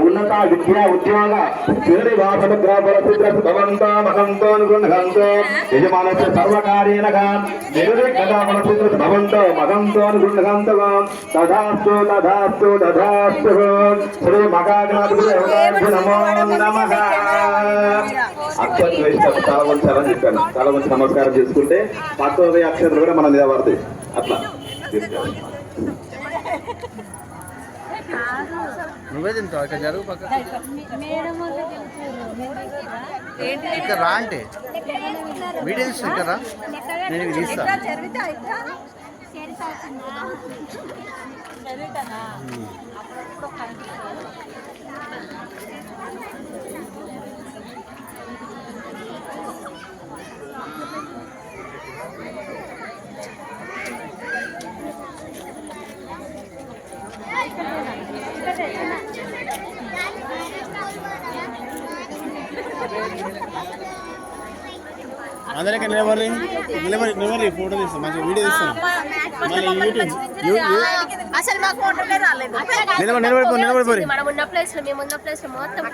ఉన్నత విద్యా ఉద్యోగ శ్రీ వాసన గ్రామల భవంతో మహంతో అనుగుణంతో యజమానస్య సర్వకార్యేణ భవంతో మహంతో తథాస్తు తథాస్తు తథాస్తు శ్రీ మగాగ్నాథుడు నమో నమః. అక్షర చాలా మంచి చాలా చెప్పాను చాలా నమస్కారం చేసుకుంటే పక్కన అక్షరాలు కూడా మన మీద పడతాయి. అట్లా. నువ్వే తింటావు ఇక్కడ జరుగు పక్క. ఇక్కడ రా అంటే. వీడియో తీస్తా ఇక్కడ రా. నేను తీస్తా. అందరికీ నిలబడి నిలబడి నిలబడి ఫోటో తీస్తాం. మంచిగా వీడియో తీస్తాం. మళ్ళీ యూట్యూబ్ అసలు మాకు ఫోటోలే రాలేదు. నిలబడి నిలబడిపో నిలబడిపోయి మనం ఉన్న ప్లేస్లో మేము ఉన్న ప్లేస్లో మొత్తం.